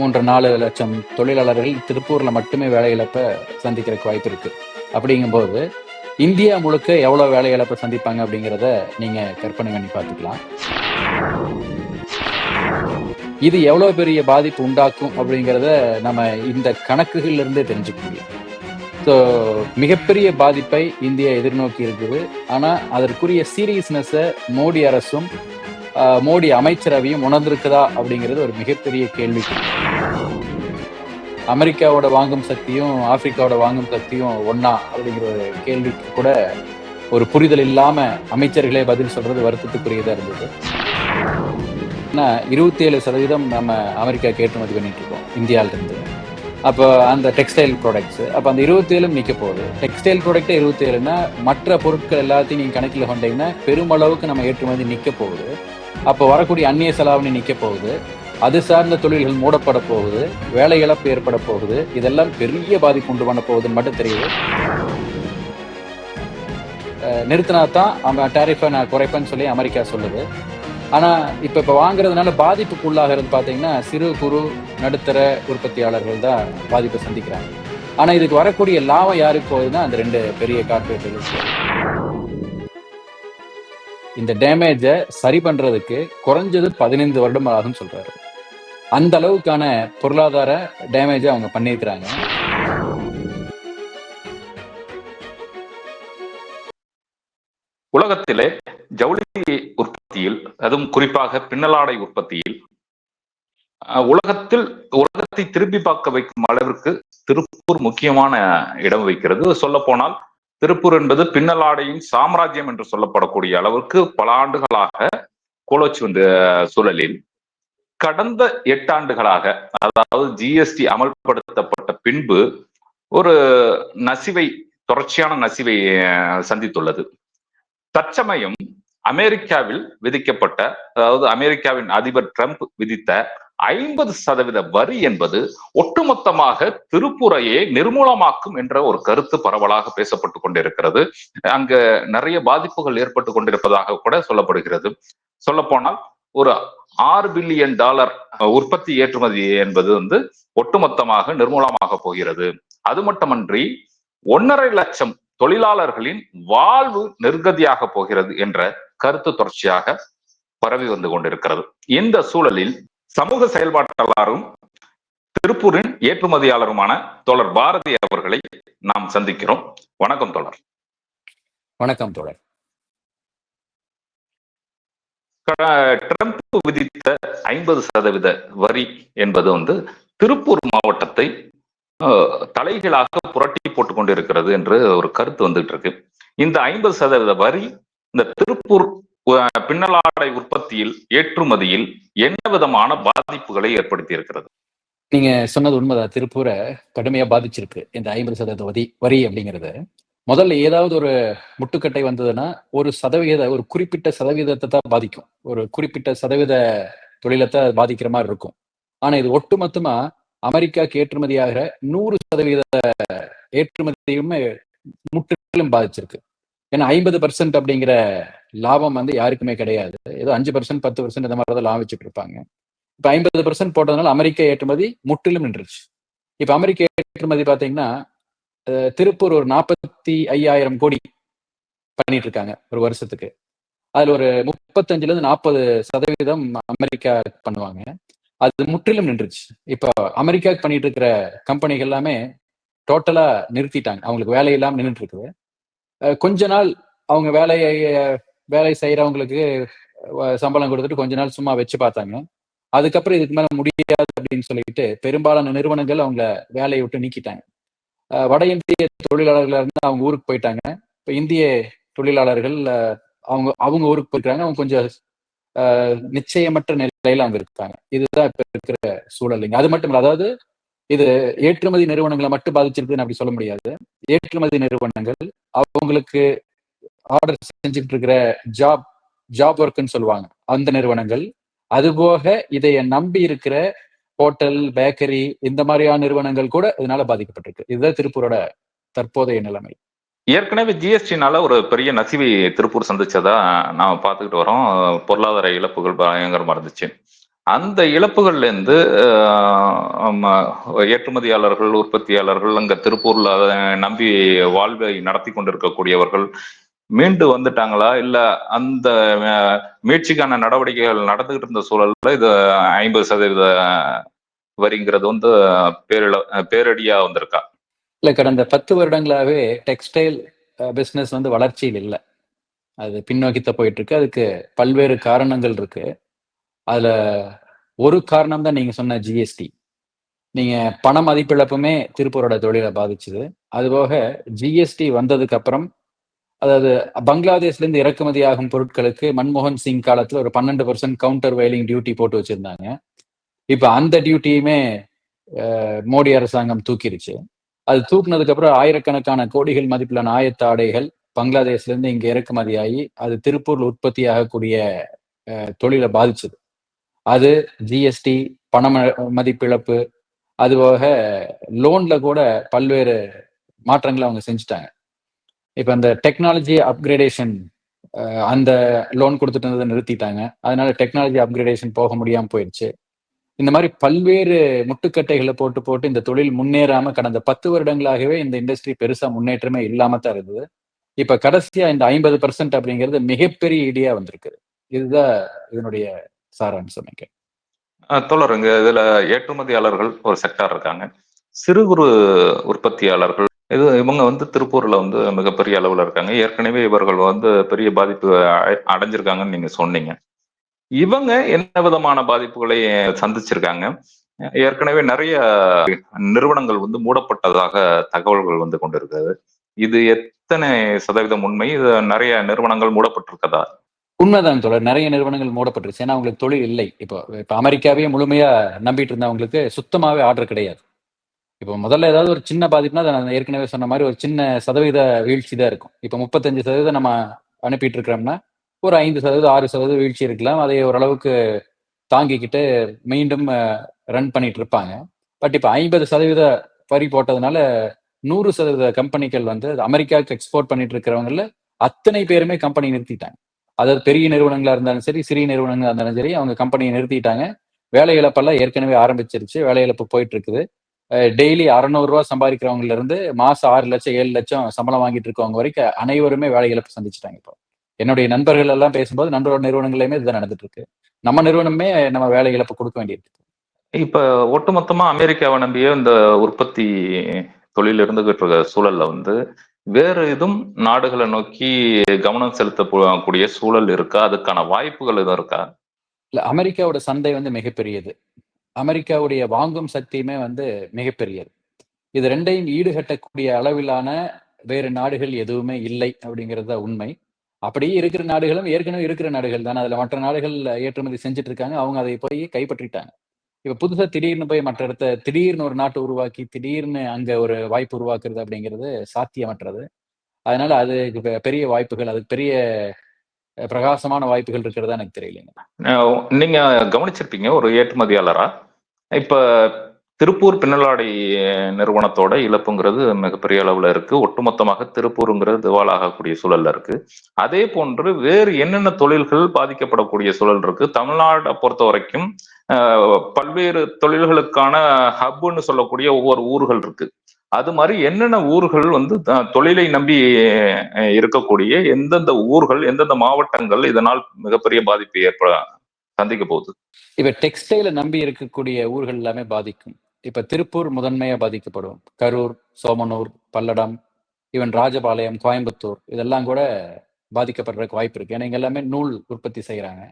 மூன்று நாலு லட்சம் தொழிலாளர்கள் திருப்பூர்ல மட்டுமே வேலை இழப்பை சந்திக்கிறதுக்கு வாய்ப்பு இருக்கு. அப்படிங்கும்போது இந்தியா முழுக்க எவ்வளவு வேலை இழப்பை சந்திப்பாங்க அப்படிங்கிறத நீங்க கற்பனை பண்ணி பார்த்துக்கலாம். இது எவ்வளவு பெரிய பாதிப்பு உண்டாக்கும் அப்படிங்கிறத நம்ம இந்த கணக்குகள்ல இருந்தே தெரிஞ்சுக்க முடியும். ஸோ மிகப்பெரிய பாதிப்பை இந்தியா எதிர்நோக்கி இருக்குது. ஆனா அதற்குரிய சீரியஸ்னஸை மோடி அரசும் மோடி அமைச்சரவையும் உணர்ந்திருக்குதா அப்படிங்கிறது ஒரு மிகப்பெரிய கேள்வி. அமெரிக்காவோட வாங்கும் சக்தியும் ஆப்பிரிக்காவோட வாங்கும் சக்தியும் ஒன்னா அப்படிங்கிற ஒரு கேள்விக்கு கூட ஒரு புரிதல் இல்லாம அமைச்சர்களே பதில் சொல்றது வருத்தத்துக்குரியதா இருந்தது. ஏன்னா இருபத்தி ஏழு சதவீதம் நம்ம அமெரிக்காவுக்கு ஏற்றுமதி பண்ணிட்டு இருக்கோம் இந்தியால இருந்து அப்போ அந்த டெக்ஸ்டைல் ப்ராடக்ட்ஸ் அப்போ அந்த இருபத்தி ஏழும் நிற்க போகுது. டெக்ஸ்டைல் ப்ராடக்டே இருபத்தி ஏழுனா மற்ற பொருட்கள் எல்லாத்தையும் நீங்கள் கணக்கில் கொண்டீங்கன்னா பெருமளவுக்கு நம்ம ஏற்றுமதி நிற்க போகுது. அப்போ வரக்கூடிய அந்நிய செலாவணி நிற்க போகுது. அது சார்ந்த தொழில்கள் மூடப்பட போகுது. வேலை இழப்பு ஏற்பட போகுது. இதெல்லாம் பெரிய பாதிப்பு உண்டு பண்ண போகுதுன்னு மட்டும் தெரியுது. நிறுத்தினா தான் அவங்க டேரிஃபை நான் குறைப்பேன்னு சொல்லி அமெரிக்கா சொல்லுது. ஆனால் இப்போ இப்போ வாங்குறதுனால பாதிப்புக்கு உள்ளாகிறது சிறு குறு நடுத்தர உற்பத்தியாளர்கள் தான் பாதிப்பை சந்திக்கிறாங்க. ஆனால் இதுக்கு வரக்கூடிய லாபம் யாருக்கு போகுதுன்னா அந்த ரெண்டு பெரிய கார்பரேட்டுகளுக்கு இந்த டேமேஜை சரி பண்றதுக்கு குறைஞ்சது பதினைந்து வருடம் ஆகும்னு சொல்றாரு. அந்த அளவுக்கான பொருளாதார டேமேஜை அவங்க பண்ணியிருக்கிறாங்க. உலகத்திலே ஜவுளி உற்பத்தியில் அதுவும் குறிப்பாக பின்னலாடை உற்பத்தியில் உலகத்தில் உலகத்தை திருப்பி பார்க்க வைக்கும் அளவிற்கு திருப்பூர் முக்கியமான இடம் வைக்கிறது சொல்ல போனால் திருப்பூர் என்பது பின்னலாடையின் சாம்ராஜ்யம் என்று சொல்லப்படக்கூடிய அளவுக்கு பல ஆண்டுகளாக கோலோச்சி வந்த சூழலில். கடந்த எட்டு ஆண்டுகளாக அதாவது ஜிஎஸ்டி அமல்படுத்தப்பட்ட பின்பு ஒரு நசிவை தொடர்ச்சியான நசிவை அஹ், சந்தித்துள்ளது. தற்சமயம் அமெரிக்காவில் விதிக்கப்பட்ட அதாவது அமெரிக்காவின் அதிபர் ட்ரம்ப் விதித்த ஐம்பது சதவீத வரி என்பது ஒட்டுமொத்தமாக திருப்புரையை நிர்மூலமாக்கும் என்ற ஒரு கருத்து பரவலாக பேசப்பட்டு கொண்டிருக்கிறது. அங்க நிறைய பாதிப்புகள் ஏற்பட்டு கொண்டிருப்பதாக கூட சொல்லப்படுகிறது. சொல்ல போனால் ஒரு ஆறு பில்லியன் டாலர் உற்பத்தி ஏற்றுமதி என்பது வந்து ஒட்டுமொத்தமாக நிர்மூலமாக போகிறது. அது மட்டுமன்றி ஒன்னரை லட்சம் தொழிலாளர்களின் வாழ்வு நிர்கதியாக போகிறது என்ற கருத்து தொடர்ச்சியாக பரவி வந்து கொண்டிருக்கிறது. இந்த சூழலில் சமூக செயல்பாட்டாளரும் திருப்பூரின் ஏற்றுமதியாளருமான தோழர் பாரதி அவர்களை நாம் சந்திக்கிறோம். வணக்கம் தோழர். வணக்கம் தோழர். ட்ரம்ப் விதித்த ஐம்பது சதவீத வரி என்பது வந்து திருப்பூர் மாவட்டத்தை தலைகளாக புரட்டி போட்டுக் கொண்டிருக்கிறது என்று ஒரு கருத்து வந்துட்டு இருக்கு இந்த ஐம்பது சதவீத வரி இந்த திருப்பூர் பின்னலாடை உற்பத்தியில் ஏற்றுமதியில் என்ன விதமான பாதிப்புகளை ஏற்படுத்தி இருக்கிறது நீங்க சொன்னது உண்மைதான் திருப்பூரை கடுமையா பாதிச்சிருக்கு இந்த ஐம்பது சதவீத வரி வரி அப்படிங்கிறது. முதல்ல ஏதாவது ஒரு முட்டுக்கட்டை வந்ததுன்னா ஒரு சதவீத ஒரு குறிப்பிட்ட சதவீதத்தை தான் பாதிக்கும். ஒரு குறிப்பிட்ட சதவீத தொழிலத்தை பாதிக்கிற மாதிரி இருக்கும். ஆனா இது ஒட்டுமொத்தமா அமெரிக்காக்கு ஏற்றுமதியாகிற நூறு சதவீத ஏற்றுமதியுமே முற்றிலும் பாதிச்சிருக்கு. ஏன்னா ஐம்பது பர்சன்ட் அப்படிங்கிற லாபம் வந்து யாருக்குமே கிடையாது. ஏதோ அஞ்சு பர்சன்ட் பத்து பர்சன்ட் இந்த மாதிரி தான் லாபம் இருப்பாங்க. இப்ப ஐம்பது பர்சன்ட் போட்டதுனால அமெரிக்க ஏற்றுமதி முற்றிலும் நின்றுச்சு இப்போ அமெரிக்க ஏற்றுமதி பாத்தீங்கன்னா திருப்பூர் ஒரு நாற்பத்தி ஐயாயிரம் கோடி பண்ணிட்டு இருக்காங்க ஒரு வருஷத்துக்கு. அதுல ஒரு முப்பத்தஞ்சுல இருந்து நாற்பது சதவீதம் அமெரிக்கா பண்ணுவாங்க. அது முற்றிலும் நின்றுச்சு. இப்போ அமெரிக்காவுக்கு பண்ணிட்டு இருக்கிற கம்பெனிகள் எல்லாமே டோட்டலா நிறுத்திட்டாங்க. அவங்களுக்கு வேலை இல்லாம நின்றுட்டு இருக்குது கொஞ்ச நாள் அவங்க வேலையை வேலை செய்யறவங்களுக்கு சம்பளம் கொடுத்துட்டு கொஞ்ச நாள் சும்மா வச்சு பார்த்தாங்க. அதுக்கப்புறம் இதுக்கு மேல முடியாது அப்படின்னு சொல்லிட்டு பெரும்பாலான நிறுவனங்கள் அவங்கள வேலையை விட்டு நீக்கிட்டாங்க. வட இந்திய தொழிலாளர்களா இருந்து அவங்க ஊருக்கு போயிட்டாங்க. இப்ப இந்திய தொழிலாளர்கள் அவங்க அவங்க ஊருக்கு போயிருக்காங்க. அவங்க கொஞ்சம் நிச்சயமற்ற நிலையில அவங்க இருக்காங்க. இதுதான் இப்ப இருக்கிற சூழல் அது மட்டும் இல்லை அதாவது இது ஏற்றுமதி நிறுவனங்களை மட்டும் பாதிச்சிருக்குன்னு அப்படி சொல்ல முடியாது. ஏற்றுமதி நிறுவனங்கள் அவங்களுக்கு ஆர்டர் செஞ்சுட்டு இருக்கிற ஜாப் ஜாப் ஒர்க்குன்னு சொல்லுவாங்க. அந்த நிறுவனங்கள். அதுபோக இதைய நம்பி இருக்கிற ஹோட்டல் பேக்கரி இந்த மாதிரியான நிறுவனங்கள் கூட இதனால பாதிக்கப்பட்டிருக்கு. இதுதான் திருப்பூரோட தற்போதைய நிலைமை. ஏற்கனவே ஜிஎஸ்டினால ஒரு பெரிய நசிவை திருப்பூர் சந்திச்சதா நாம பார்த்துக்கிட்டு வரோம். பொருளாதார இழப்புகள் பயங்கரமா இருந்துச்சு. அந்த இழப்புகள்ல இருந்து ஏற்றுமதியாளர்கள் உற்பத்தியாளர்கள் அங்க திருப்பூர்ல நம்பி வாழ்வை நடத்தி கொண்டிருக்கக்கூடியவர்கள் மீண்டு வந்துட்டாங்களா? இல்ல அந்த மீட்சிக்கான நடவடிக்கைகள் நடந்துகிட்டு இருந்த சூழல்ல இது ஐம்பது சதவீத வரிங்கிறது வந்து பேரிழ பேரடியா வந்திருக்கா? இல்லை கடந்த பத்து வருடங்களாகவே டெக்ஸ்டைல் பிஸ்னஸ் வந்து வளர்ச்சியில் இல்லை. அது பின்னோக்கித்த போயிட்டு இருக்கு. அதுக்கு பல்வேறு காரணங்கள் இருக்கு. அதுல ஒரு காரணம் தான் நீங்க சொன்ன ஜிஎஸ்டி நீங்க பண மதிப்பிழப்புமே திருப்பூரோட தொழிலை பாதிச்சுது. அதுபோக ஜிஎஸ்டி வந்ததுக்கு அப்புறம் அதாவது பங்களாதேஷ்ல இருந்து இறக்குமதி ஆகும் பொருட்களுக்கு மன்மோகன் சிங் காலத்துல ஒரு பன்னெண்டு பர்சன்ட் கவுண்டர் வயலிங் டியூட்டி போட்டு வச்சிருந்தாங்க. இப்ப அந்த டியூட்டியுமே மோடி அரசாங்கம் தூக்கிருச்சு. அது தூக்குனதுக்கு அப்புறம் ஆயிரக்கணக்கான கோடிகள் மதிப்பிலான ஆயத்தாடைகள் பங்களாதேஷ்லேருந்து பங்களாதேஷ்ல இருந்து இங்க அது திருப்பூர்ல உற்பத்தி ஆகக்கூடிய தொழிலை பாதிச்சது. அது ஜிஎஸ்டி பண மதிப்பிழப்பு மதிப்பிழப்பு அதுபோக லோன்ல கூட பல்வேறு மாற்றங்களை அவங்க செஞ்சுட்டாங்க. இப்போ அந்த டெக்னாலஜி அப்கிரேடேஷன் அந்த லோன் கொடுத்துட்டு இருந்ததை நிறுத்திட்டாங்க. அதனால டெக்னாலஜி அப்கிரேடேஷன் போக முடியாமல் போயிடுச்சு இந்த மாதிரி பல்வேறு முட்டுக்கட்டைகளை போட்டு போட்டு இந்த தொழில் முன்னேறாம கடந்த பத்து வருடங்களாகவே இந்த இண்டஸ்ட்ரி பெருசா முன்னேற்றமே இல்லாம தான் இருந்தது இப்ப கடைசியா இந்த ஐம்பது பர்சன்ட் அப்படிங்கிறது மிகப்பெரிய இடியா வந்திருக்குது. இதுதான் இதனுடைய சாராம்சம் இங்க தொடருங்க இதுல ஏற்றுமதியாளர்கள் ஒரு செக்டார் இருக்காங்க. சிறு குறு உற்பத்தியாளர்கள் இது இவங்க வந்து திருப்பூர்ல வந்து மிகப்பெரிய அளவுல இருக்காங்க. ஏற்கனவே இவர்கள் வந்து பெரிய பாதிப்பு அடைஞ்சிருக்காங்கன்னு நீங்க சொன்னீங்க. இவங்க என்ன விதமான பாதிப்புகளை சந்திச்சிருக்காங்க? ஏற்கனவே நிறைய நிறுவனங்கள் வந்து மூடப்பட்டதாக தகவல்கள் வந்து கொண்டிருக்கிறது. இது எத்தனை சதவீதம் உண்மை? இது நிறைய நிறுவனங்கள் மூடப்பட்டிருக்கதா? உண்மைதான் தொடர் நிறைய நிறுவனங்கள் மூடப்பட்டுருச்சு ஏன்னா அவங்களுக்கு தொழில் இல்லை. இப்போ இப்போ அமெரிக்காவே முழுமையா நம்பிட்டு இருந்தவங்களுக்கு சுத்தமாவே ஆர்டர் கிடையாது. இப்போ முதல்ல ஏதாவது ஒரு சின்ன பாதிப்புனா அதை நான் ஏற்கனவே சொன்ன மாதிரி ஒரு சின்ன சதவீத வீழ்ச்சி தான் இருக்கும். இப்போ முப்பத்தஞ்சு சதவீதம் நம்ம அனுப்பிட்டு இருக்கிறோம்னா ஒரு ஐந்து சதவீதம் ஆறு சதவீதம் வீழ்ச்சி இருக்கலாம். அதை ஓரளவுக்கு தாங்கிக்கிட்டு மீண்டும் ரன் பண்ணிட்டு இருப்பாங்க. பட் இப்போ ஐம்பது சதவீத வரி போட்டதுனால நூறு சதவீத கம்பெனிகள் வந்து அமெரிக்காவுக்கு எக்ஸ்போர்ட் பண்ணிட்டு இருக்கிறவங்கள அத்தனை பேருமே கம்பெனி நிறுத்திட்டாங்க. அதாவது பெரிய நிறுவனங்களா இருந்தாலும் சரி சிறிய நிறுவனங்களா இருந்தாலும் சரி அவங்க கம்பெனியை நிறுத்திட்டாங்க. வேலை இழப்பெல்லாம் ஏற்கனவே ஆரம்பிச்சிருச்சு. வேலை இழப்பு போயிட்டு இருக்குது டெய்லி அறநூறு ரூபா சம்பாதிக்கிறவங்கல இருந்து மாசம் ஆறு லட்சம் ஏழு லட்சம் சம்பளம் வாங்கிட்டு இருக்கவங்க வரைக்கும் அனைவருமே வேலை இழப்பு சந்திச்சிட்டாங்க இப்போ. என்னுடைய நண்பர்கள் எல்லாம் பேசும்போது நண்பரோட நிறுவனங்களையுமே இதுதான் நடந்துட்டு இருக்கு நம்ம நிறுவனமே நம்ம வேலை இழப்பு கொடுக்க வேண்டியிருக்கு. இப்ப ஒட்டுமொத்தமா அமெரிக்காவை நம்பிய இந்த உற்பத்தி தொழில் இருந்துகிட்டு இருக்க சூழல்ல வந்து வேற எதுவும் நாடுகளை நோக்கி கவனம் செலுத்தக்கூடிய சூழல் இருக்கா? அதுக்கான வாய்ப்புகள் எதுவும் இருக்கா? இல்ல அமெரிக்காவோட சந்தை வந்து மிகப்பெரியது. அமெரிக்காவுடைய வாங்கும் சக்தியுமே வந்து மிகப்பெரியது. இது ரெண்டையும் ஈடுகட்டக்கூடிய அளவிலான வேறு நாடுகள் எதுவுமே இல்லை அப்படிங்கிறது உண்மை. அப்படியே இருக்கிற நாடுகளும் ஏற்கனவே இருக்கிற நாடுகள் தானே. அதுல மற்ற நாடுகள் ஏற்றுமதி செஞ்சுட்டு இருக்காங்க அவங்க அதை போய் கைப்பற்றிட்டாங்க. இப்ப புதுசா திடீர்னு போய் மற்ற இடத்த திடீர்னு ஒரு நாட்டை உருவாக்கி திடீர்னு அங்க ஒரு வாய்ப்பு உருவாக்குறது அப்படிங்கிறது சாத்தியமற்றது. அதனால அது பெரிய வாய்ப்புகள் அதுக்கு பெரிய பிரகாசமான வாய்ப்புகள் இருக்கிறதா எனக்கு தெரியலைங்க. நீங்க கவனிச்சிருப்பீங்க ஒரு ஏற்றுமதியாளரா? இப்ப திருப்பூர் பின்னலாடை நிறுவனத்தோட இழப்புங்கிறது மிகப்பெரிய அளவுல இருக்கு. ஒட்டுமொத்தமாக திருப்பூருங்கிறது திவாலாகக்கூடிய சூழல்ல இருக்கு. அதே போன்று வேறு என்னென்ன தொழில்கள் பாதிக்கப்படக்கூடிய சூழல் இருக்கு? தமிழ்நாட்டை பொறுத்த வரைக்கும் பல்வேறு தொழில்களுக்கான ஹப்புன்னு சொல்லக்கூடிய ஒவ்வொரு ஊர்கள் இருக்கு. அது மாதிரி என்னென்ன ஊர்கள் வந்து தொழிலை நம்பி இருக்கக்கூடிய எந்தெந்த ஊர்கள் எந்தெந்த மாவட்டங்கள் இதனால் மிகப்பெரிய பாதிப்பு ஏற்பட சந்திக்க போகுது? இப்ப டெக்ஸ்டைல நம்பி இருக்கக்கூடிய ஊர்கள் எல்லாமே பாதிக்கும். இப்ப திருப்பூர் முதன்மையா பாதிக்கப்படும். கரூர் சோமனூர் பல்லடம் ஈவன் ராஜபாளையம் கோயம்புத்தூர் இதெல்லாம் கூட பாதிக்கப்படுறதுக்கு வாய்ப்பு இருக்கு. ஏன்னா இங்க எல்லாமே நூல் உற்பத்தி செய்யறாங்க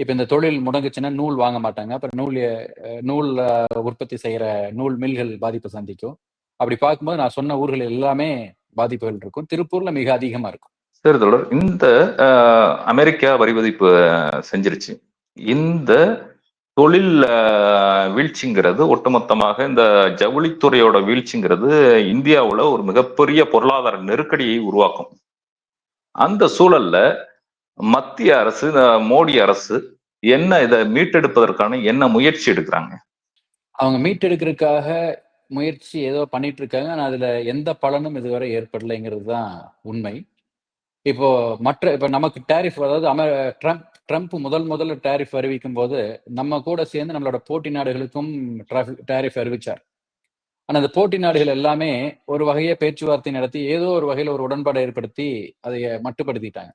இப்ப இந்த தொழில் முடங்குச்சுன்னா நூல் வாங்க மாட்டாங்க. அப்புறம் நூல் நூல் உற்பத்தி செய்யற நூல் மில்கள் பாதிப்பு சந்திக்கும். அப்படி பார்க்கும்போது நான் சொன்ன ஊர்கள் எல்லாமே பாதிப்புகள் இருக்கும். திருப்பூர்ல மிக அதிகமா இருக்கும். சரி தொடர் இந்த அமெரிக்கா வரி விதிப்பு செஞ்சிருச்சு. இந்த தொழில் வீழ்ச்சிங்கிறது ஒட்டுமொத்தமாக இந்த ஜவுளித்துறையோட வீழ்ச்சிங்கிறது இந்தியாவில் ஒரு மிகப்பெரிய பொருளாதார நெருக்கடியை உருவாக்கும். அந்த சூழல்ல மத்திய அரசு மோடி அரசு என்ன இதை மீட்டெடுப்பதற்கான என்ன முயற்சி எடுக்கிறாங்க? அவங்க மீட்டெடுக்கிறதுக்காக முயற்சி ஏதோ பண்ணிட்டு இருக்காங்க ஆனால் அதுல எந்த பலனும் இதுவரை ஏற்படலைங்கிறது தான் உண்மை. இப்போ மற்ற இப்போ நமக்கு டேரிஃப் அதாவது அமெ ட்ரம்ப் ட்ரம்ப் முதல் முதல்ல டேரிஃப் அறிவிக்கும் போது நம்ம கூட சேர்ந்து நம்மளோட போட்டி நாடுகளுக்கும் டேரிஃப் அறிவிச்சார். ஆனா அந்த போட்டி நாடுகள் எல்லாமே ஒரு வகையை பேச்சுவார்த்தை நடத்தி ஏதோ ஒரு வகையில ஒரு உடன்பாடு ஏற்படுத்தி அதை மட்டுப்படுத்திட்டாங்க.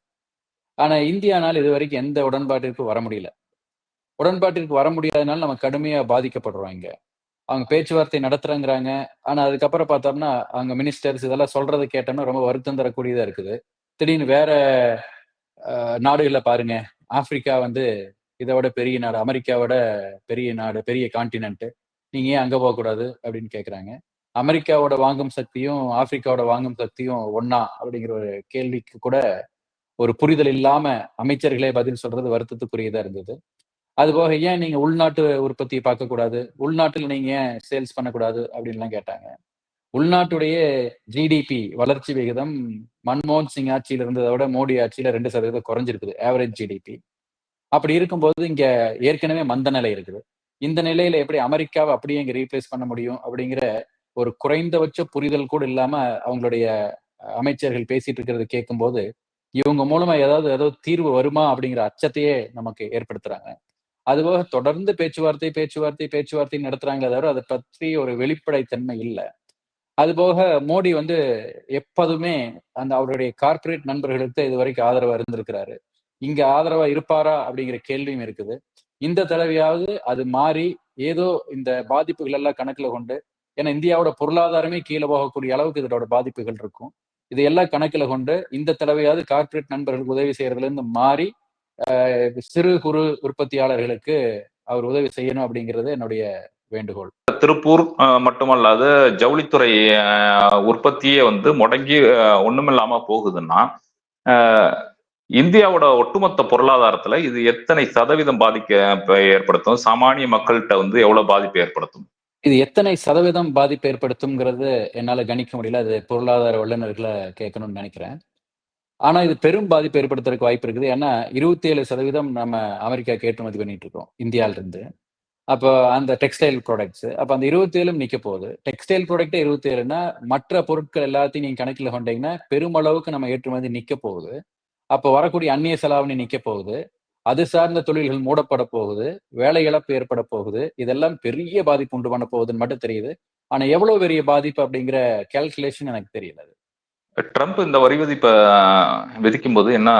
ஆனா இந்தியானால் இது வரைக்கும் எந்த உடன்பாட்டிற்கு வர முடியல. உடன்பாட்டிற்கு வர முடியாதனால நம்ம கடுமையா பாதிக்கப்படுறோம் இங்க. அவங்க பேச்சுவார்த்தை நடத்துறேங்கிறாங்க. ஆனா அதுக்கப்புறம் பார்த்தோம்னா அவங்க மினிஸ்டர்ஸ் இதெல்லாம் சொல்றது கேட்டோம்னா ரொம்ப வருத்தம் தரக்கூடியதாக இருக்குது. திடீர்னு வேற நாடுகளை பாருங்க. ஆப்பிரிக்கா வந்து இதை விட பெரிய நாடு அமெரிக்காவோட பெரிய நாடு பெரிய கான்டினென்ட் நீங்க ஏன் அங்கே போகக்கூடாது அப்படின்னு கேட்குறாங்க அமெரிக்காவோட வாங்கும் சக்தியும் ஆப்பிரிக்காவோட வாங்கும் சக்தியும் ஒன்னா அப்படிங்கிற ஒரு கேள்விக்கு கூட ஒரு புரிதல் இல்லாம அமைச்சர்களே பதில் சொல்றது வருத்தத்துக்குரியதா இருந்தது. அதுபோக ஏன் நீங்க உள்நாட்டு உற்பத்தியை பார்க்கக்கூடாது? உள்நாட்டில் நீங்க ஏன் சேல்ஸ் பண்ணக்கூடாது அப்படின்லாம் கேட்டாங்க. உள்நாட்டுடைய ஜிடிபி வளர்ச்சி விகிதம் மன்மோகன் சிங் ஆட்சியில இருந்ததை விட மோடி ஆட்சியில ரெண்டு சதவீதம் குறைஞ்சிருக்குது ஆவரேஜ் ஜிடிபி அப்படி இருக்கும்போது இங்க ஏற்கனவே மந்த நிலை இருக்குது. இந்த நிலையில எப்படி அமெரிக்காவை அப்படியே இங்க ரீப்ளேஸ் பண்ண முடியும் அப்படிங்கிற ஒரு குறைந்தபட்ச புரிதல் கூட இல்லாம அவங்களுடைய அமைச்சர்கள் பேசிட்டு இருக்கிறது கேட்கும்போது இவங்க மூலமா ஏதாவது ஏதாவது தீர்வு வருமா அப்படிங்கிற அச்சத்தையே நமக்கு ஏற்படுத்துறாங்க. அதுபோக தொடர்ந்து பேச்சுவார்த்தை பேச்சுவார்த்தை பேச்சுவார்த்தை நடத்துறாங்களே தவிர அதை பற்றி ஒரு வெளிப்படைத்தன்மை இல்லை. அதுபோக மோடி வந்து எப்போதுமே அந்த அவருடைய கார்ப்பரேட் நண்பர்களுக்கு இது வரைக்கும் ஆதரவா இருந்திருக்கிறாரு. இங்க ஆதரவா இருப்பாரா அப்படிங்கிற கேள்வியும் இருக்குது. இந்த தடவையாவது அது மாறி ஏதோ இந்த பாதிப்புகள் எல்லாம் கணக்குல கொண்டு ஏன்னா இந்தியாவோட பொருளாதாரமே கீழே போகக்கூடிய அளவுக்கு இதோட பாதிப்புகள் இருக்கும். இதையெல்லாம் கணக்குல கொண்டு இந்த தடவையாவது கார்ப்பரேட் நண்பர்களுக்கு உதவி செய்யறதுல இருந்து மாறி சிறு குறு உற்பத்தியாளர்களுக்கு அவர் உதவி செய்யணும் அப்படிங்கிறது என்னுடைய வேண்டுகோள். திருப்பூர் மட்டுமல்லாது ஜவுளித்துறை உற்பத்தியே வந்து முடங்கி ஒண்ணுமில்லாம போகுதுன்னா இந்தியாவோட ஒட்டுமொத்த பொருளாதாரத்துல இது எத்தனை சதவீதம் பாதிக்க ஏற்படுத்தும்? சாமானிய மக்கள்கிட்ட வந்து எவ்வளவு பாதிப்பு ஏற்படுத்தும்? இது எத்தனை சதவீதம் பாதிப்பு ஏற்படுத்தும்ங்கிறது என்னால கணிக்க முடியல. அது பொருளாதார வல்லுநர்களை கேட்கணும்னு நினைக்கிறேன். ஆனா இது பெரும் பாதிப்பு ஏற்படுத்துறதுக்கு வாய்ப்பு இருக்குது. ஏன்னா இருபத்தி ஏழு சதவீதம் நம்ம அமெரிக்கா ஏற்றுமதி பண்ணிட்டு இருக்கோம் இந்தியாவிலிருந்து. அப்போ அந்த டெக்ஸ்டைல் ப்ராடக்ட்ஸ் அப்போ அந்த இருபத்தி ஏழும் நிக்க போகுது. டெக்ஸ்டைல் ப்ராடக்டே இருபத்தி ஏழுனா மற்ற பொருட்கள் எல்லாத்தையும் நீங்கள் கணக்கில் கொண்டீங்கன்னா பெருமளவுக்கு நம்ம ஏற்றுமதி நிற்க போகுது. அப்போ வரக்கூடிய அந்நிய செலாவணி நிற்க போகுது. அது சார்ந்த தொழில்கள் மூடப்பட போகுது. வேலை இழப்பு ஏற்பட போகுது. இதெல்லாம் பெரிய பாதிப்பு உண்டு பண்ண போகுதுன்னு மட்டும் தெரியுது. ஆனால் எவ்வளவு பெரிய பாதிப்பு அப்படிங்கிற கேல்குலேஷன் எனக்கு தெரியல அது. ட்ரம்ப் இந்த வரி விதிப்பை விதிக்கும் போது என்ன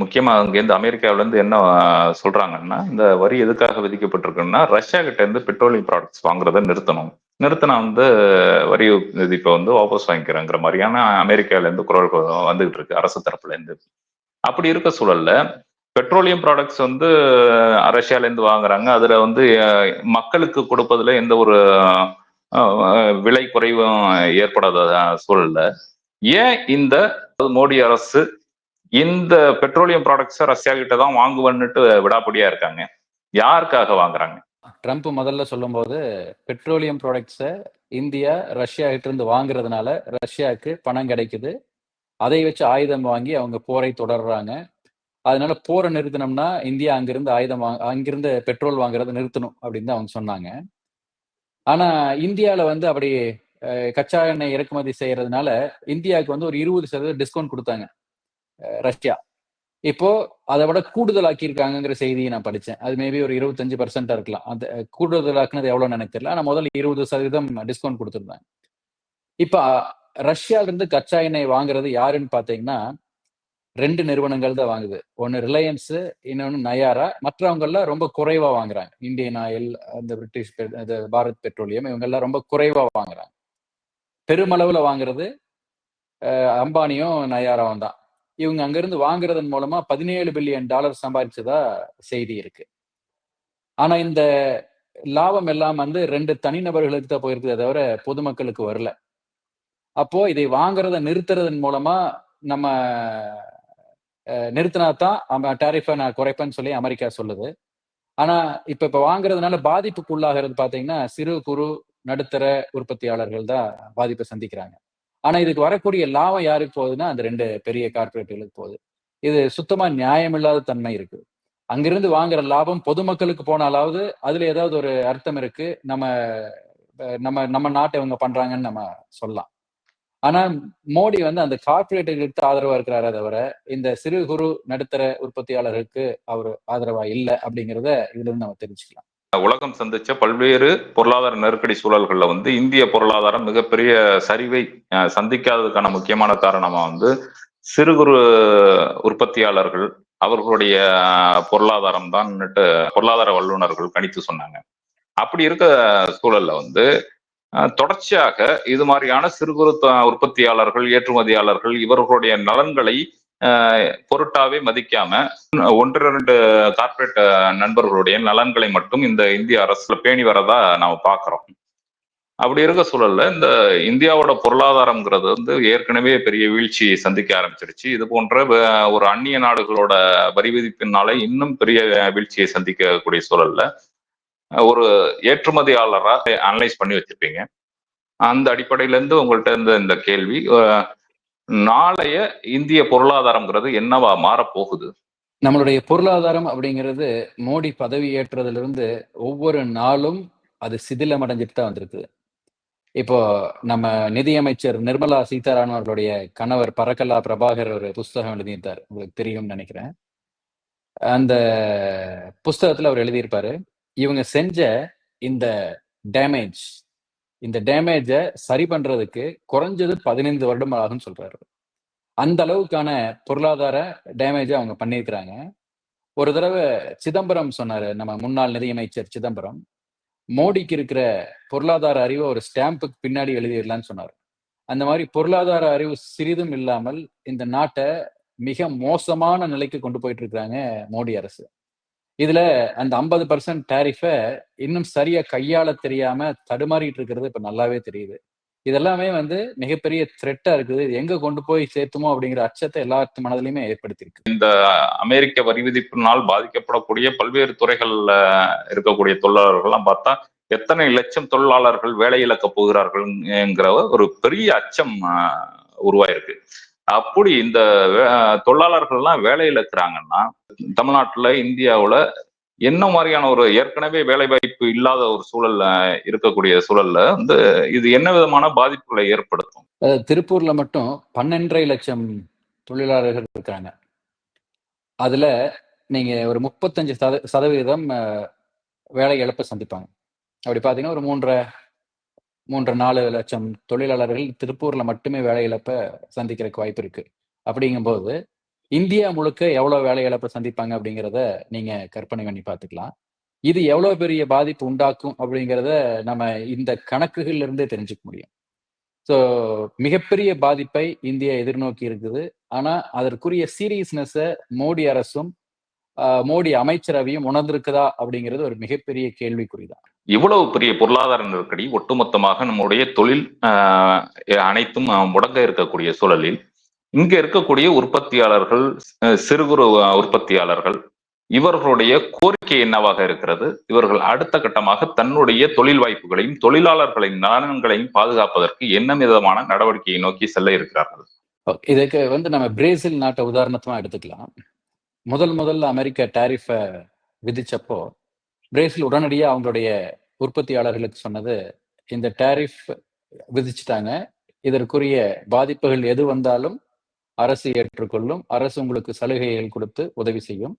முக்கியமா அங்கேருந்து அமெரிக்காவிலேருந்து என்ன சொல்கிறாங்கன்னா சொல்றாங்கன்னா இந்த வரி எதுக்காக விதிக்கப்பட்டிருக்குன்னா ரஷ்யா கிட்ட இருந்து பெட்ரோலியம் ப்ராடக்ட்ஸ் வாங்குறத நிறுத்தணும். நிறுத்தினா வந்து வரி விதிப்பை வந்து வாபஸ் வாங்கிக்கிறேங்கிற மாதிரியான அமெரிக்காவிலேருந்து குரல் வந்துகிட்டு இருக்கு அரசு தரப்புலேருந்து அப்படி இருக்க சூழல்ல பெட்ரோலியம் ப்ராடக்ட்ஸ் வந்து அஹ், வாங்குறாங்க. அதில் வந்து மக்களுக்கு கொடுப்பதில் எந்த ஒரு விலை குறைவும் ஏற்படாத சூழல்ல ஏன் இந்த மோடி அரசு இந்த பெட்ரோலியம் ப்ராடக்ட்ஸை ரஷ்யா கிட்ட தான் வாங்குவேன்னுட்டு விடாப்படியா இருக்காங்க? யாருக்காக வாங்குறாங்க? ட்ரம்ப் முதல்ல சொல்லும்போது பெட்ரோலியம் ப்ராடக்ட்ஸை இந்தியா ரஷ்யா கிட்ட இருந்து வாங்குறதுனால ரஷ்யாவுக்கு பணம் கிடைக்குது. அதை வச்சு ஆயுதம் வாங்கி அவங்க போரை தொடர்றாங்க. அதனால போரை நிறுத்தினோம்னா இந்தியா அங்கிருந்து ஆயுதம் வாங்க அங்கிருந்து பெட்ரோல் வாங்குறதை நிறுத்தணும் அப்படின்னு அவங்க சொன்னாங்க. ஆனா இந்தியாவில வந்து அப்படி கச்சா எண்ணெய் இறக்குமதி செய்யறதுனால இந்தியாவுக்கு வந்து ஒரு இருபது சதவீதம் டிஸ்கவுண்ட் கொடுத்தாங்க. ரஷ்யா. இப்போ அதை விட கூடுதலாக்கியிருக்காங்கங்கிற செய்தியை நான் படித்தேன். அது மேபி ஒரு இருபத்தஞ்சு பர்சன்டா இருக்கலாம். அந்த கூடுதலாக்குனது எவ்வளோன்னு எனக்கு தெரியல. ஆனால் முதல்ல இருபது சதவீதம் டிஸ்கவுண்ட் கொடுத்துருந்தாங்க. இப்போ அஹ், ரஷ்யால இருந்து கச்சா எண்ணெய் வாங்குறது யாருன்னு பார்த்தீங்கன்னா ரெண்டு நிறுவனங்கள் தான் வாங்குது. ஒன்னு ரிலையன்ஸ் இன்னொன்னு நயாரா மற்றவங்கெல்லாம் ரொம்ப குறைவாக வாங்குறாங்க. இந்தியன் ஆயில் அந்த பிரிட்டிஷ் அது பாரத் பெட்ரோலியம் இவங்கெல்லாம் ரொம்ப குறைவாக வாங்குறாங்க. பெருமளவில் வாங்குறது அம்பானியும் நயாராவும் தான். இவங்க அங்கிருந்து வாங்குறதன் மூலமா பதினேழு பில்லியன் டாலர் சம்பாதிச்சதா செய்தி இருக்கு. ஆனா இந்த லாபம் எல்லாம் வந்து ரெண்டு தனிநபர்களுக்கு தான் போயிருக்குதே தவிர பொதுமக்களுக்கு வரல. அப்போ இதை வாங்குறத நிறுத்துறதன் மூலமா நம்ம நிறுத்தினா தான் டேரிஃபை நான் குறைப்பேன்னு சொல்லி அமெரிக்கா சொல்லுது. ஆனா இப்ப இப்ப வாங்குறதுனால பாதிப்புக்கு உள்ளாகிறது பாத்தீங்கன்னா சிறு குறு நடுத்தர உற்பத்தியாளர்கள் தான் பாதிப்பை சந்திக்கிறாங்க. ஆனா இதுக்கு வரக்கூடிய லாபம் யாருக்கு போகுதுன்னா அந்த ரெண்டு பெரிய கார்பரேட்டுகளுக்கு போகுது. இது சுத்தமா நியாயமில்லாத தன்மை இருக்கு. அங்கிருந்து வாங்குற லாபம் பொதுமக்களுக்கு போனாலாவது அதுல ஏதாவது ஒரு அர்த்தம் இருக்கு. நம்ம நம்ம நம்ம நாட்டை இவங்க பண்றாங்கன்னு நம்ம சொல்லலாம். ஆனா மோடி வந்து அந்த கார்பரேட்டுகளுக்கு ஆதரவா இருக்கிறாரே தவிர இந்த சிறு குறு நடுத்தர உற்பத்தியாளர்களுக்கு அவர் ஆதரவா இல்லை அப்படிங்கிறத இதுல இருந்து நம்ம தெரிஞ்சுக்கலாம். உலகம் சந்திச்ச பல்வேறு பொருளாதார நெருக்கடி சூழல்களில் வந்து இந்திய பொருளாதாரம் மிகப்பெரிய சரிவை சந்திக்காததுக்கான முக்கியமான காரணமா வந்து சிறு குறு உற்பத்தியாளர்கள் அவர்களுடைய பொருளாதாரம் தான் பொருளாதார வல்லுநர்கள் கணித்து சொன்னாங்க. அப்படி இருக்க சூழல்ல வந்து தொடர்ச்சியாக இது மாதிரியான சிறு குறு உற்பத்தியாளர்கள் ஏற்றுமதியாளர்கள் இவர்களுடைய நலன்களை பொருட்டாவே மதிக்காம ஒன்று ரெண்டு கார்ப்பரேட் நண்பர்களுடைய நலன்களை மட்டும் இந்த இந்திய அரசுல பேணி வரதா நாம பாக்குறோம். அப்படி இருக்க சூழல்ல இந்த இந்தியாவோட பொருளாதாரம்ங்கிறது வந்து ஏற்கனவே பெரிய வீழ்ச்சி சந்திக்க ஆரம்பிச்சிருச்சு. இது போன்ற ஒரு அந்நிய நாடுகளோட வரி விதிப்பினால இன்னும் பெரிய வீழ்ச்சியை சந்திக்கக்கூடிய சூழல்ல ஒரு ஏற்றுமதியாளரா அனலைஸ் பண்ணி வச்சிருப்பீங்க. அந்த அடிப்படையில இருந்து உங்கள்ட்ட இருந்த இந்த கேள்வி நாளைய இந்திய பொருளாதாரம்ங்கிறது என்னவா மாறப்போகுது? நம்மளுடைய பொருளாதாரம் அப்படிங்கிறது மோடி பதவி ஏற்றதுல இருந்து ஒவ்வொரு நாளும் அது சிதிலம் அடைஞ்சிட்டு தான் வந்திருக்கு. இப்போ நம்ம நிதியமைச்சர் நிர்மலா சீதாராமன் அவர்களுடைய கணவர் பரக்கல்லா பிரபாகர் ஒரு புஸ்தகம் எழுதியிருந்தார். உங்களுக்கு தெரியும்னு நினைக்கிறேன். அந்த புஸ்தகத்துல அவர் எழுதியிருப்பாரு இவங்க செஞ்ச இந்த டேமேஜ் இந்த டேமேஜை சரி பண்றதுக்கு குறைஞ்சது பதினைந்து வருடம் ஆகும்னு சொல்றாரு. அந்த அளவுக்கான பொருளாதார டேமேஜை அவங்க பண்ணியிருக்கிறாங்க. ஒரு தடவை சிதம்பரம் சொன்னாரு நம்ம முன்னாள் நிதியமைச்சர் சிதம்பரம். மோடிக்கு இருக்கிற பொருளாதார அறிவை ஒரு ஸ்டாம்புக்கு பின்னாடி எழுதிடலான்னு சொன்னார். அந்த மாதிரி பொருளாதார அறிவு சிறிதும் இல்லாமல் இந்த நாட்டை மிக மோசமான நிலைக்கு கொண்டு போயிட்டு இருக்கிறாங்க மோடி அரசு. இதுல அந்த ஐம்பது பர்சன்ட் டேரிஃபை இன்னும் சரியா கையாள தெரியாம தடுமாறிட்டு இருக்கிறது இப்ப நல்லாவே தெரியுது. இதெல்லாமே வந்து மிகப்பெரிய த்ரெட்டா இருக்குது. இது எங்க கொண்டு போய் சேர்த்துமோ அப்படிங்கிற அச்சத்தை எல்லாத்து மனதிலையுமே ஏற்படுத்தியிருக்கு. இந்த அமெரிக்க வரி விதிப்பினால் பாதிக்கப்படக்கூடிய பல்வேறு துறைகள்ல இருக்கக்கூடிய தொழிலாளர்கள்லாம் பார்த்தா எத்தனை லட்சம் தொழிலாளர்கள் வேலை இழக்க போகிறார்கள்ங்கிற ஒரு பெரிய அச்சம் உருவாயிருக்கு. அப்படி இந்த வே- தொழிலாளர்கள்லாம் வேலையில இருக்கிறாங்கன்னா தமிழ்நாட்டுல இந்தியாவுல என்ன மாதிரியான ஒரு ஏற்கனவே வேலை வாய்ப்பு இல்லாத ஒரு சூழல்ல இருக்கக்கூடிய சூழல்ல வந்து இது என்ன விதமான பாதிப்புகளை ஏற்படுத்தும்? திருப்பூர்ல மட்டும் பன்னெண்டரை லட்சம் தொழிலாளர்கள் இருக்காங்க அதுல நீங்க ஒரு முப்பத்தஞ்சு சத சதவீதம் வேலை இழப்பை சந்திப்பாங்க. அப்படி பாத்தீங்கன்னா ஒரு மூன்றரை மூன்று நாலு லட்சம் தொழிலாளர்கள் திருப்பூர்ல மட்டுமே வேலை இழப்பை சந்திக்கிறதுக்கு வாய்ப்பு இருக்கு. அப்படிங்கும்போது இந்தியா முழுக்க எவ்வளவு வேலை இழப்பை சந்திப்பாங்க அப்படிங்கிறத நீங்க கற்பனை பண்ணி பார்த்துக்கலாம். இது எவ்வளவு பெரிய பாதிப்பு உண்டாக்கும் அப்படிங்கிறத நம்ம இந்த கணக்குகள்ல இருந்தே தெரிஞ்சுக்க முடியும். ஸோ மிகப்பெரிய பாதிப்பை இந்தியா எதிர்நோக்கி இருக்குது. ஆனா அதற்குரிய சீரியஸ்னஸை மோடி அரசும் மோடி அமைச்சரவையும் உணர்ந்திருக்குதா அப்படிங்கிறது ஒரு மிகப்பெரிய கேள்விக்குறிதான். இவ்வளவு பெரிய பொருளாதார நெருக்கடி ஒட்டுமொத்தமாக நம்முடைய தொழில் அனைத்தும் முடங்க இருக்கக்கூடிய சூழலில் இங்க இருக்கக்கூடிய உற்பத்தியாளர்கள் சிறு குறு உற்பத்தியாளர்கள் இவர்களுடைய கோரிக்கை என்னவாக இருக்கிறது? இவர்கள் அடுத்த கட்டமாக தன்னுடைய தொழில் வாய்ப்புகளையும் தொழிலாளர்களின் நலன்களையும் பாதுகாப்பதற்கு என்ன விதமான நடவடிக்கையை நோக்கி செல்ல இருக்கிறார்கள்? இதுக்கு வந்து நம்ம பிரேசில் நாட்டை உதாரணமா எடுத்துக்கலாம். முதல் முதல்ல அமெரிக்க டேரிஃபை விதிச்சப்போ பிரேசில் உடனடியா அவங்களுடைய உற்பத்தியாளர்களுக்கு சொன்னது இந்த டேரிஃப் விதிச்சிட்டாங்க. இதற்குரிய பாதிப்புகள் எது வந்தாலும் அரசு ஏற்றுக்கொள்ளும். அரசு உங்களுக்கு சலுகைகள் கொடுத்து உதவி செய்யும்.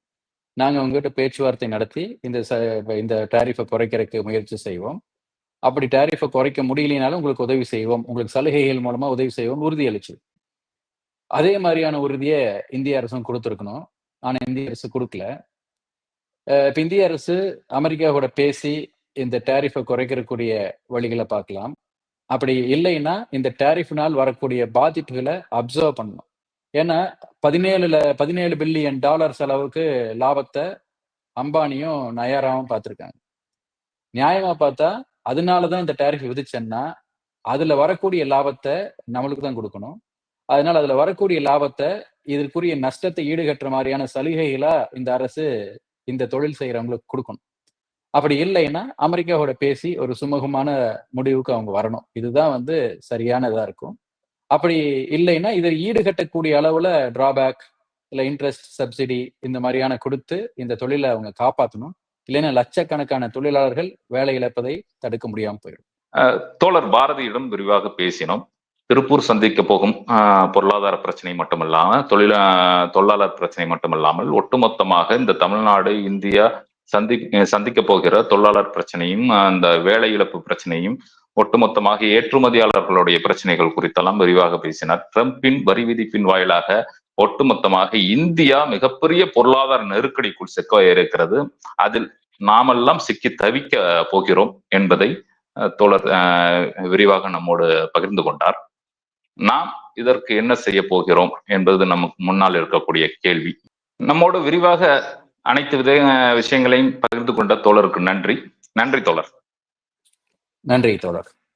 நாங்கள் உங்ககிட்ட பேச்சுவார்த்தை நடத்தி இந்த ச- இந்த டாரிஃபை குறைக்கிறதுக்கு முயற்சி செய்வோம். அப்படி டேரிஃபை குறைக்க முடியலனாலும் உங்களுக்கு உதவி செய்வோம். உங்களுக்கு சலுகைகள் மூலமா உதவி செய்வோம் உறுதியளிச்சு. அதே மாதிரியான உறுதியை இந்திய அரசும் கொடுத்துருக்கணும். ஆனா இந்திய அரசு கொடுக்கல. இப்போ இப்ப இந்திய அரசு அமெரிக்காவோட பேசி இந்த டேரிஃபை குறைக்கிறக்கூடிய வழிகளை பார்க்கலாம். அப்படி இல்லைன்னா இந்த டேரிஃபினால் வரக்கூடிய பாதிப்புகளை அப்சர்வ் பண்ணணும். ஏன்னா பதினேழுல பதினேழு பில்லியன் டாலர்ஸ் அளவுக்கு லாபத்தை அம்பானியும் நயாராவும் பார்த்துருக்காங்க. நியாயமா பார்த்தா அதனால தான் இந்த டேரிஃப் விதிச்சேன்னா அதுல வரக்கூடிய லாபத்தை நம்மளுக்கு தான் கொடுக்கணும். அதனால அதுல வரக்கூடிய லாபத்தை இதற்குரிய நஷ்டத்தை ஈடுகட்டுற மாதிரியான சலுகைகளா இந்த அரசு இந்த தொழில் செய்யறவங்களுக்கு கொடுக்கணும். அப்படி இல்லைன்னா அமெரிக்காவோட பேசி ஒரு சுமூகமான முடிவுக்கு அவங்க வரணும். இதுதான் வந்து சரியானதா இருக்கும். அப்படி இல்லைன்னா இதை ஈடுகட்டக்கூடிய அளவுல டிராபேக் இல்ல இன்ட்ரெஸ்ட் சப்சிடி இந்த மாதிரியான கொடுத்து இந்த தொழிலை அவங்க காப்பாற்றணும் இல்லைன்னா லட்சக்கணக்கான தொழிலாளர்கள் வேலை இழப்பதை தடுக்க முடியாம போயிடும். தோழர் பாரதியிடம் விரிவாக பேசினோம். திருப்பூர் சந்திக்க போகும் ஆஹ், பொருளாதார பிரச்சனை மட்டுமல்லாமல் தொழில தொழிலாளர் பிரச்சனை மட்டுமல்லாமல் ஒட்டுமொத்தமாக இந்த தமிழ்நாடு இந்தியா சந்தி சந்திக்க போகிற தொழிலாளர் பிரச்சனையும் அந்த வேலை இழப்பு பிரச்சனையும் ஒட்டுமொத்தமாக ஏற்றுமதியாளர்களுடைய பிரச்சனைகள் குறித்தெல்லாம் விரிவாக பேசினார். ட்ரம்பின் வரி விதிப்பின் வாயிலாக ஒட்டுமொத்தமாக இந்தியா மிகப்பெரிய பொருளாதார நெருக்கடிக்குள் சிக்க இருக்கிறது. அதில் நாமெல்லாம் சிக்கி தவிக்க போகிறோம் என்பதை அஹ், தோழர் விரிவாக நம்மோடு பகிர்ந்து கொண்டார். நாம் இதற்கு என்ன செய்ய போகிறோம் என்பது நமக்கு முன்னால் இருக்கக்கூடிய கேள்வி. நம்மோடு விரிவாக அனைத்து வித விஷயங்களையும் பகிர்ந்து கொண்ட தோழருக்கு நன்றி. நன்றி தோழர். நன்றி தோழர்.